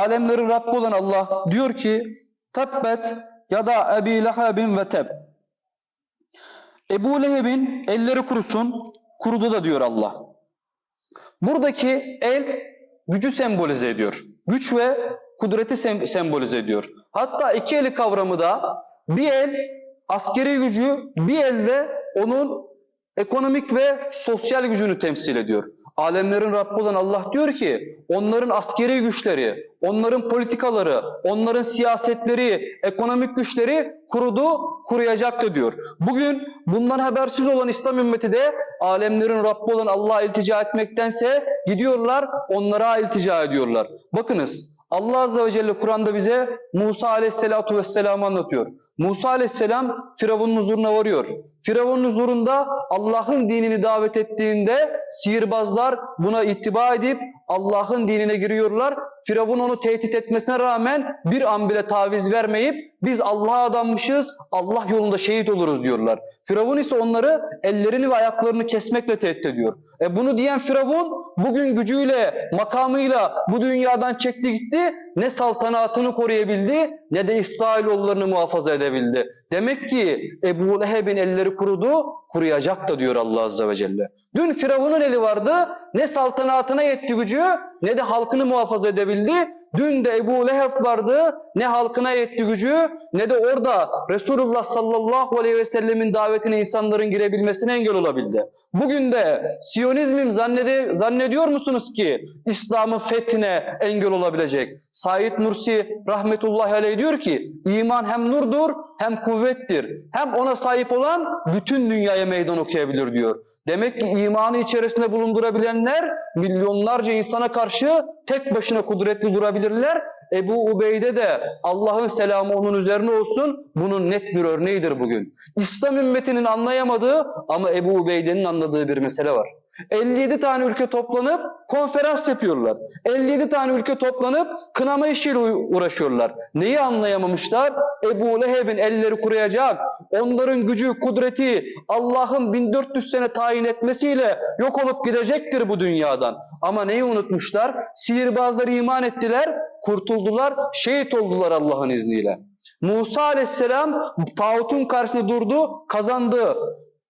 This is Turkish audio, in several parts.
alemlerin Rabbi olan Allah diyor ki Tebbet ya da Ebi Lehabin ve teb. Ebu Leheb'in elleri kurusun, kurudu da diyor Allah. Buradaki el gücü sembolize ediyor. Güç ve kudreti sem- sembolize ediyor. Hatta iki eli kavramı da bir el askeri gücü, bir elde onun ekonomik ve sosyal gücünü temsil ediyor. Alemlerin Rabbi olan Allah diyor ki onların askeri güçleri, onların politikaları, onların siyasetleri, ekonomik güçleri kurudu, kuruyacaktı diyor. Bugün bundan habersiz olan İslam ümmeti de alemlerin Rabbi olan Allah'a iltica etmektense gidiyorlar onlara iltica ediyorlar. Bakınız Allah Azze ve Celle Kur'an'da bize Musa Aleyhisselatu Vesselam'ı anlatıyor. Musa Aleyhisselam Firavun'un huzuruna varıyor. Firavun'un huzurunda Allah'ın dinini davet ettiğinde sihirbazlar buna ittiba edip Allah'ın dinine giriyorlar. Firavun onu tehdit etmesine rağmen bir an bile taviz vermeyip biz Allah'a adanmışız, Allah yolunda şehit oluruz diyorlar. Firavun ise onları ellerini ve ayaklarını kesmekle tehdit ediyor. E bunu diyen Firavun bugün gücüyle, makamıyla bu dünyadan çekti gitti. Ne saltanatını koruyabildi ne de İsrailoğullarını muhafaza edebildi. Demek ki Ebu Leheb'in elleri kurudu, kuruyacak da diyor Allah Azze ve Celle. Dün Firavun'un eli vardı, ne saltanatına yetti gücü ne de halkını muhafaza edebildi. Dün de Ebu Leheb vardı, ne halkına yetti gücü ne de orada Resulullah sallallahu aleyhi ve sellemin davetine insanların girebilmesine engel olabildi. Bugün de Siyonizmin zannedi, zannediyor musunuz ki İslam'ın fethine engel olabilecek? Said Nursi rahmetullahi aleyh diyor ki iman hem nurdur hem kuvvettir. Hem ona sahip olan bütün dünyaya meydan okuyabilir diyor. Demek ki imanı içerisinde bulundurabilenler milyonlarca insana karşı tek başına kudretli durabilirler. Ebu Ubeyde de Allah'ın selamı onun üzerine olsun. Bunun net bir örneğidir bugün. İslam ümmetinin anlayamadığı ama Ebu Ubeyde'nin anladığı bir mesele var. 57 tane ülke toplanıp konferans yapıyorlar. 57 tane ülke toplanıp kınama işiyle uğraşıyorlar. Neyi anlayamamışlar? Ebu Leheb'in elleri kuruyacak. Onların gücü, kudreti Allah'ın 1400 sene tayin etmesiyle yok olup gidecektir bu dünyadan. Ama neyi unutmuşlar? Sihirbazlar iman ettiler, kurtuldular, şehit oldular Allah'ın izniyle. Musa aleyhisselam tağutun karşısında durdu, kazandı.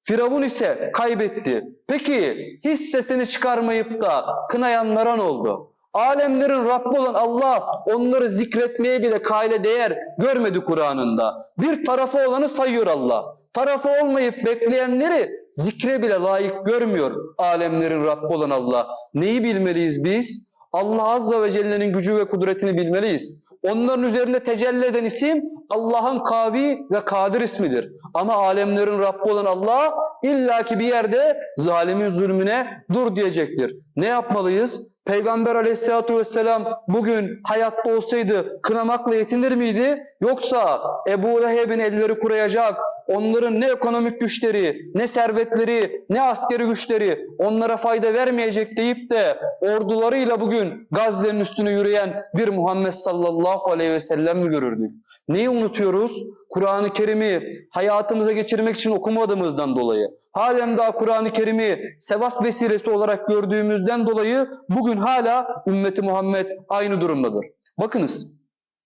Firavun ise kaybetti. Peki hiç sesini çıkarmayıp da kınayanlara ne oldu? Alemlerin Rabbi olan Allah onları zikretmeye bile kayla değer görmedi Kur'an'ında. Bir tarafı olanı sayıyor Allah. Tarafı olmayıp bekleyenleri zikre bile layık görmüyor alemlerin Rabbi olan Allah. Neyi bilmeliyiz biz? Allah Azze ve Celle'nin gücü ve kudretini bilmeliyiz. Onların üzerinde tecelli eden isim Allah'ın kavi ve kadir ismidir. Ama alemlerin Rabbi olan Allah illaki bir yerde zalimin zulmüne dur diyecektir. Ne yapmalıyız? Peygamber aleyhissalatu vesselam bugün hayatta olsaydı kınamakla yetinir miydi? Yoksa Ebu Leheb'in elleri kuruyacak, onların ne ekonomik güçleri, ne servetleri, ne askeri güçleri onlara fayda vermeyecek deyip de ordularıyla bugün Gazze'nin üstüne yürüyen bir Muhammed sallallahu aleyhi ve sellem mi görürdük? Neyi unutuyoruz? Kur'an-ı Kerim'i hayatımıza geçirmek için okumadığımızdan dolayı, halen daha Kur'an-ı Kerim'i sevap vesilesi olarak gördüğümüzden dolayı bugün hala ümmeti Muhammed aynı durumdadır. Bakınız,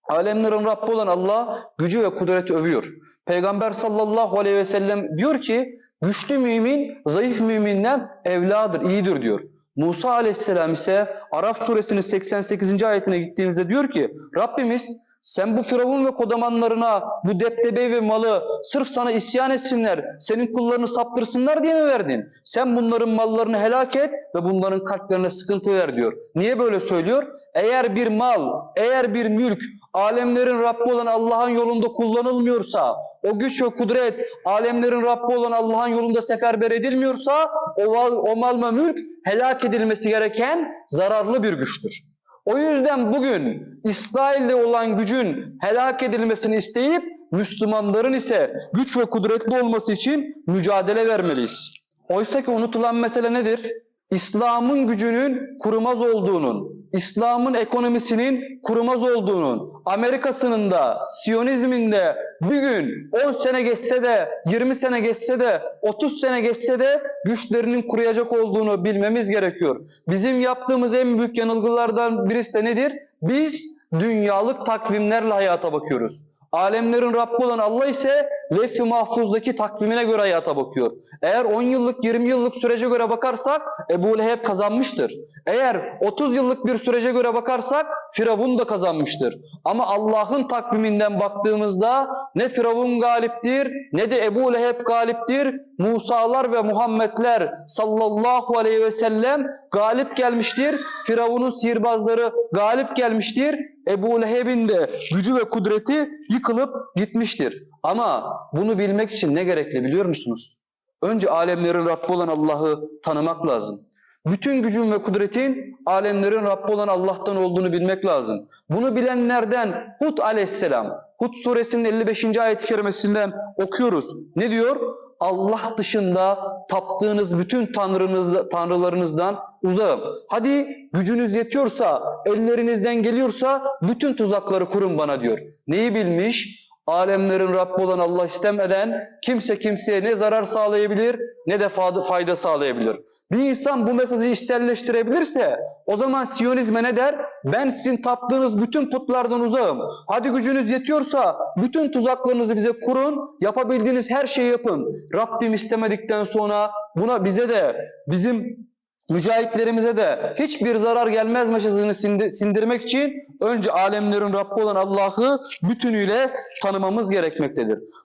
alemlerin Rabbi olan Allah gücü ve kudreti övüyor. Peygamber sallallahu aleyhi ve sellem diyor ki, güçlü mümin zayıf müminden evladır, iyidir diyor. Musa aleyhisselam ise Araf suresinin 88. ayetine gittiğimizde diyor ki, Rabbimiz sen bu firavun ve kodamanlarına bu deptebe ve malı sırf sana isyan etsinler, senin kullarını saptırsınlar diye mi verdin? Sen bunların mallarını helak et ve bunların kalplerine sıkıntı ver diyor. Niye böyle söylüyor? Eğer bir mal, eğer bir mülk alemlerin Rabbi olan Allah'ın yolunda kullanılmıyorsa, o güç ve kudret alemlerin Rabbi olan Allah'ın yolunda seferber edilmiyorsa o o mal ve mülk helak edilmesi gereken zararlı bir güçtür. O yüzden bugün İsrail'de olan gücün helak edilmesini isteyip Müslümanların ise güç ve kudretli olması için mücadele vermeliyiz. Oysa ki unutulan mesele nedir? İslam'ın gücünün kurumaz olduğunun, İslam'ın ekonomisinin kurumaz olduğunun, Amerika'sının da, Siyonizmin de bir gün 10 sene geçse de, 20 sene geçse de, 30 sene geçse de güçlerinin kuruyacak olduğunu bilmemiz gerekiyor. Bizim yaptığımız en büyük yanılgılardan birisi de nedir? Biz dünyalık takvimlerle hayata bakıyoruz. Alemlerin Rabbi olan Allah ise lef-i mahfuzdaki takvimine göre hayata bakıyor. Eğer 10 yıllık 20 yıllık sürece göre bakarsak Ebu Leheb kazanmıştır. Eğer 30 yıllık bir sürece göre bakarsak Firavun da kazanmıştır. Ama Allah'ın takviminden baktığımızda ne Firavun galiptir ne de Ebu Leheb galiptir. Musalar ve Muhammedler sallallahu aleyhi ve sellem galip gelmiştir. Firavun'un sihirbazları galip gelmiştir. Ebu Leheb'in de gücü ve kudreti yıkılıp gitmiştir. Ama bunu bilmek için ne gerekli biliyor musunuz? Önce alemlerin Rabbi olan Allah'ı tanımak lazım. Bütün gücün ve kudretin alemlerin Rabbi olan Allah'tan olduğunu bilmek lazım. Bunu bilenlerden Hud aleyhisselam, Hud suresinin 55. ayet-i kerimesinden okuyoruz. Ne diyor? Allah dışında taptığınız bütün tanrınız, tanrılarınızdan uzağım. Hadi gücünüz yetiyorsa, ellerinizden geliyorsa bütün tuzakları kurun bana diyor. Neyi bilmiş? Alemlerin Rabbi olan Allah istemeden kimse kimseye ne zarar sağlayabilir ne de fa- fayda sağlayabilir. Bir insan bu mesajı içselleştirebilirse o zaman Siyonizme ne der? Ben sizin taptığınız bütün putlardan uzağım. Hadi gücünüz yetiyorsa bütün tuzaklarınızı bize kurun, yapabildiğiniz her şeyi yapın. Rabbim istemedikten sonra buna bize de bizim mücahitlerimize de hiçbir zarar gelmez sindi- sindirmek için önce alemlerin Rabbi olan Allah'ı bütünüyle tanımamız gerekmektedir.